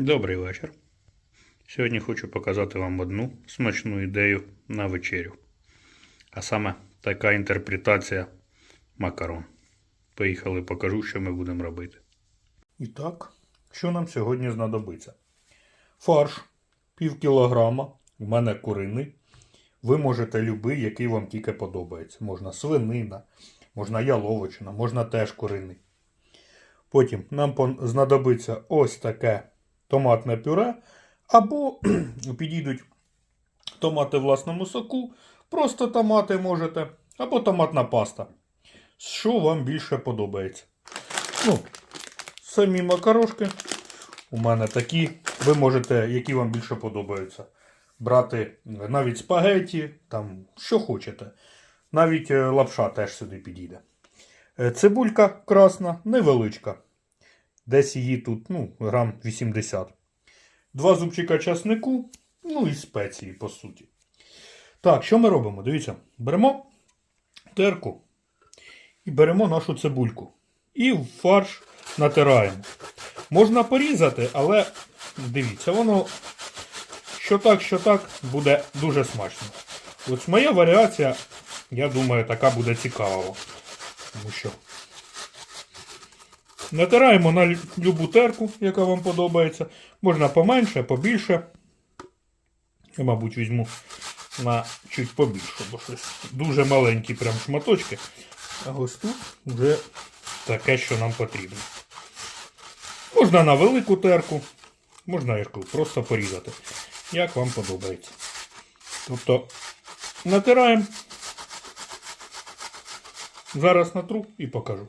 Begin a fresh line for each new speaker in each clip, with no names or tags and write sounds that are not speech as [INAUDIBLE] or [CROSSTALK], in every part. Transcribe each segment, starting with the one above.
Добрий вечір. Сьогодні хочу показати вам одну смачну ідею на вечерю. А саме така інтерпретація макарон. Поїхали, покажу, що ми будемо робити. І так, що нам сьогодні знадобиться? Фарш пів кілограма, у мене куриний. Ви можете любий, який вам тільки подобається. Можна свинина, можна яловичина, можна теж куриний. Потім нам знадобиться ось таке томатне пюре, або [CLEARS THROAT] підійдуть томати в власному соку, просто томати можете, або томатна паста. Що вам більше подобається? Ну, самі макарошки у мене такі. Ви можете, які вам більше подобаються, брати навіть спагеті, там, що хочете. Навіть е, лапша теж сюди підійде. Е, Цибулька красна, невеличка. Десь її тут, ну, грам 80. Два зубчика часнику, ну і спеції, по суті. Так, що ми робимо? Дивіться, беремо терку і беремо нашу цибульку. І в фарш натираємо. Можна порізати, але дивіться, воно що так, що так, буде дуже смачно. Ось моя варіація, я думаю, така буде цікава. Тому що Натираємо на лю- любу терку, яка вам подобається. Можна поменше, побільше. Я, мабуть, візьму на чуть побільше, бо щось дуже маленькі прям шматочки. А ось тут вже таке, що нам потрібно. Можна на велику терку, можна я просто порізати. Як вам подобається. Тобто натираємо. Зараз натру і покажу.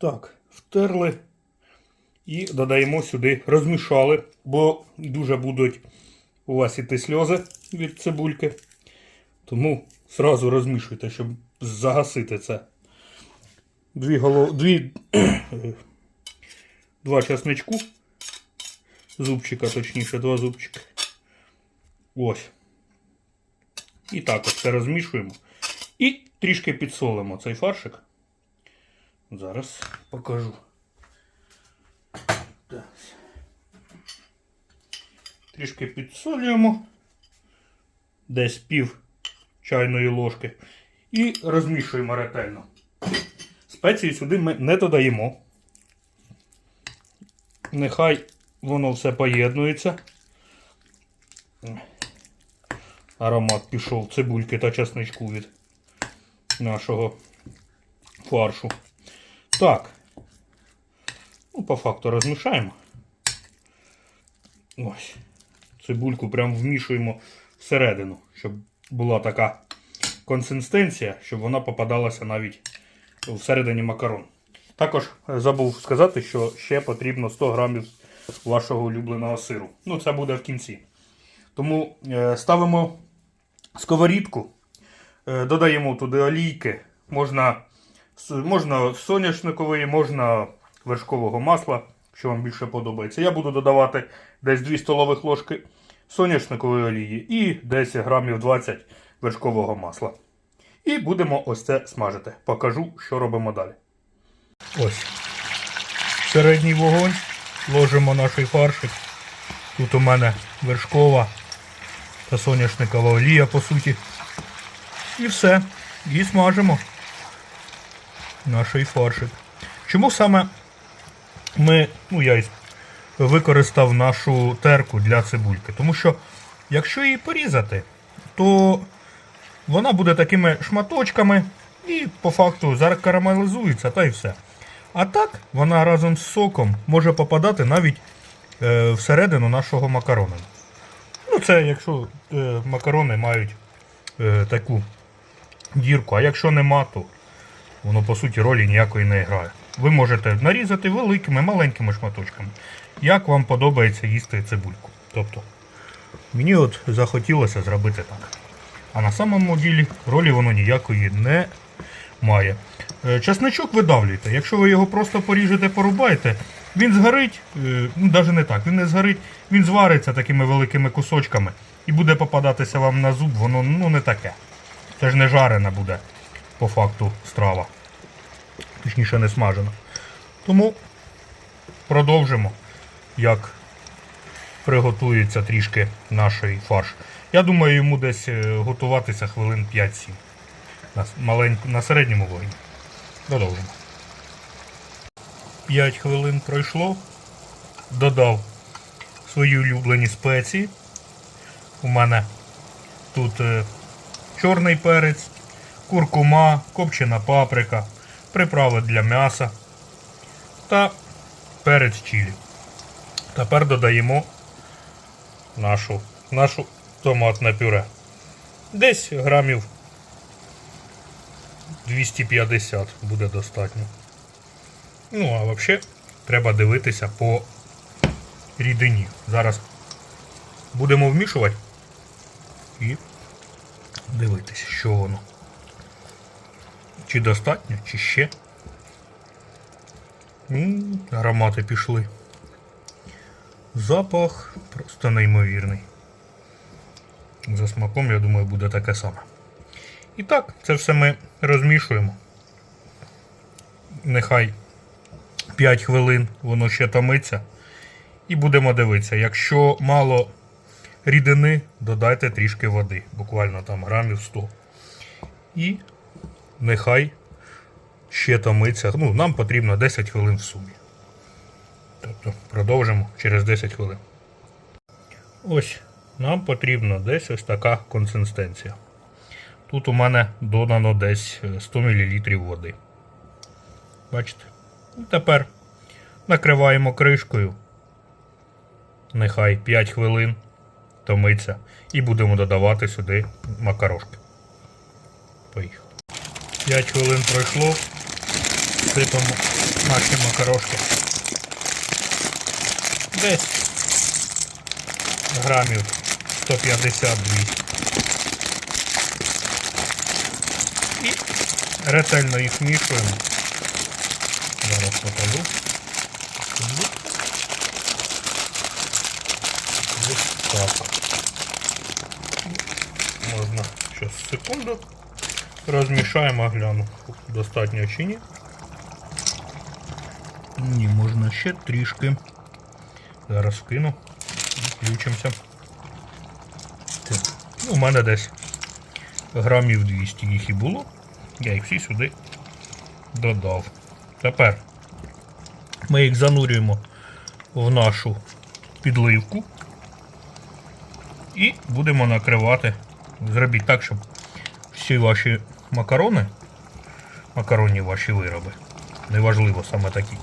Так, втерли і додаємо сюди, розмішали, бо дуже будуть у вас іти сльози від цибульки. Тому сразу розмішуйте, щоб загасити це. Дві голов... Дві... [COUGHS] Два часничку. Зубчика, точніше, два зубчики. Ось. І так ось це розмішуємо. І трішки підсолимо цей фаршик. Зараз покажу. Так. Трішки підсолюємо. Десь пів чайної ложки. І розмішуємо ретельно. Спеції сюди ми не додаємо. Нехай воно все поєднується. Аромат пішов цибульки та чесничку від нашого фаршу. Так. Ну, по факту розмішаємо. Ось. Цибульку прям вмішуємо всередину, щоб була така консистенція, щоб вона попадалася навіть всередині макарон. Також е, забув сказати, що ще потрібно 100 грамів вашого улюбленого сиру. Ну, це буде в кінці. Тому е, ставимо сковорідку, е, додаємо туди олійки, можна Можна соняшникової, можна вершкового масла, що вам більше подобається. Я буду додавати десь 2 столових ложки соняшникової олії і десь грамів 20 вершкового масла. І будемо ось це смажити. Покажу, що робимо далі. Ось. Середній вогонь. Ложимо наш фаршик. Тут у мене вершкова та соняшникова олія, по суті. І все. І смажимо наш фаршик. Чому саме ми, ну я використав нашу терку для цибульки? Тому що якщо її порізати, то вона буде такими шматочками і по факту закарамелизується та й все. А так вона разом з соком може попадати навіть е, всередину нашого макарона. Ну, це якщо е, макарони мають е, таку дірку, а якщо нема, то воно по суті ролі ніякої не грає. Ви можете нарізати великими, маленькими шматочками, як вам подобається їсти цибульку. Тобто, мені от захотілося зробити так. А на самому ділі ролі воно ніякої не має. Е, Часничок видавлюйте. Якщо ви його просто поріжете, порубаєте, він згорить, е, ну навіть не так, він не згорить, він звариться такими великими кусочками і буде попадатися вам на зуб, воно ну не таке. Це ж не жарена буде по факту страва. Точніше не смажена. Тому продовжимо, як приготується трішки наш фарш. Я думаю, йому десь е, готуватися хвилин 5-7. На, маленьку, на середньому вогні. Продовжимо. 5 хвилин пройшло. Додав свої улюблені спеції. У мене тут е, чорний перець, куркума, копчена паприка, приправи для м'яса та перець чилі. Тепер додаємо нашу, нашу томатне пюре. Десь грамів 250 буде достатньо. Ну, а взагалі треба дивитися по рідині. Зараз будемо вмішувати і дивитися, що воно. Чи достатньо, чи ще. М, Аромати пішли. Запах просто неймовірний. За смаком, я думаю, буде таке саме. І так, це все ми розмішуємо. Нехай 5 хвилин воно ще томиться. І будемо дивитися. Якщо мало рідини, додайте трішки води, буквально там грамів 100. І нехай ще томиться. Ну, нам потрібно 10 хвилин в сумі. Тобто продовжимо через 10 хвилин. Ось, нам потрібно десь ось така консистенція. Тут у мене додано десь е, 100 мл води. Бачите? І тепер накриваємо кришкою. Нехай 5 хвилин томиться. І будемо додавати сюди макарошки. Поїхали. 5 хвилин пройшло. Сипемо наші макарошки. Десь грамів 150-200. І ретельно їх мішуємо. Зараз покажу. Ось так. Можна зараз секунду. Розмішаємо, гляну. Достатньо чи ні. Ні, можна ще трішки. Зараз вкину. Включимося. Ну, у мене десь грамів 200 їх і було. Я їх всі сюди додав. Тепер ми їх занурюємо в нашу підливку і будемо накривати. Зробіть так, щоб всі ваші макарони, макаронні ваші вироби, неважливо саме такі,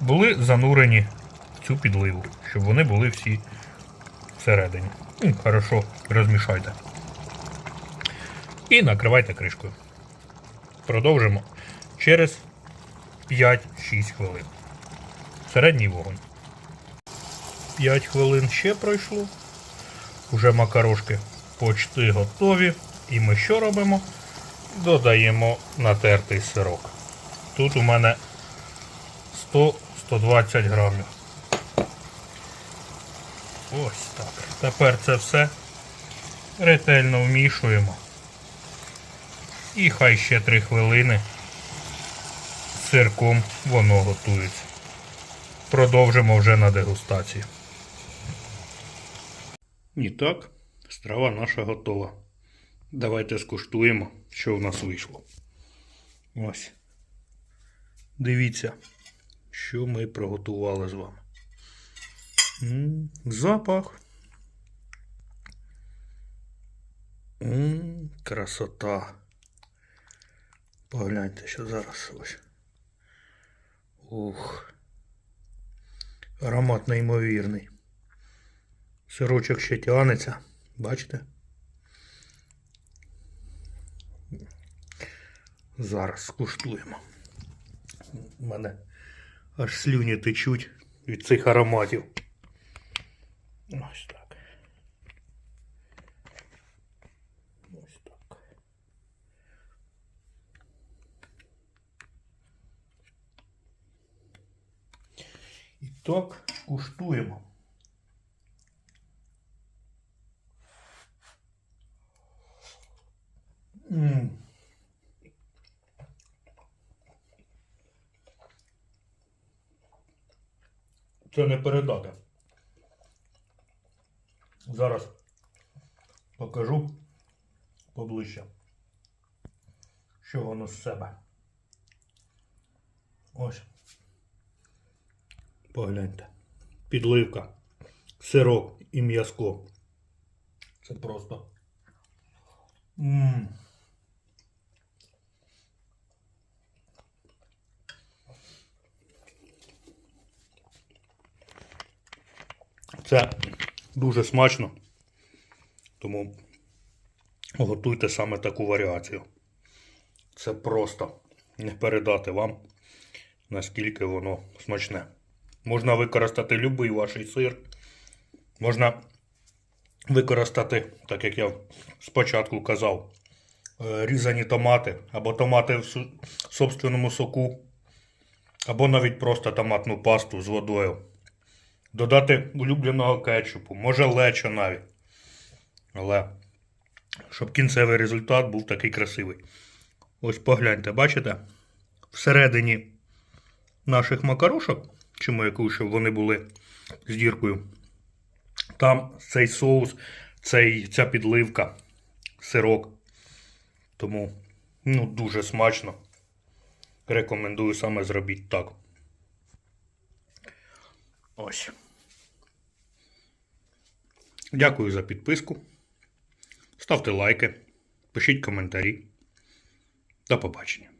були занурені в цю підливу, щоб вони були всі всередині. Ну, хорошо розмішайте. І накривайте кришкою. Продовжимо через 5-6 хвилин. Середній вогонь. 5 хвилин ще пройшло. Уже макарошки почти готові. І ми що робимо? Додаємо натертий сирок. Тут у мене 100-120 грамів. Ось так. Тепер це все ретельно вмішуємо. І хай ще 3 хвилини сирком воно готується. Продовжимо вже на дегустації. І так, страва наша готова. Давайте скуштуємо, що в нас вийшло. Ось. Дивіться, що ми приготували з вами. Запах. Красота. Погляньте, що зараз ось. Ух. Аромат неймовірний. Сирочок ще тягнеться. Бачите? Зараз скуштуємо. У мене аж слюні течуть від цих ароматів. Ось так. Ось так. І так, куштуємо. М. Це не передати. Зараз покажу поближче, що воно з себе. Ось. Погляньте. Підливка, сирок і м'язко. Це просто. Ммм. Це дуже смачно. Тому готуйте саме таку варіацію. Це просто не передати вам, наскільки воно смачне. Можна використати будь-який ваш сир. Можна використати, так як я спочатку казав, е, різані томати, або томати в собственному соку, або навіть просто томатну пасту з водою. Додати улюбленого кетчупу, може лечо навіть. Але щоб кінцевий результат був такий красивий. Ось погляньте, бачите? Всередині наших макарошок, чому я кажу, щоб вони були з діркою. Там цей соус, цей, ця підливка, сирок. Тому ну, дуже смачно. Рекомендую саме зробіть так. Ось. Дякую за підписку. Ставте лайки, пишіть коментарі. До побачення.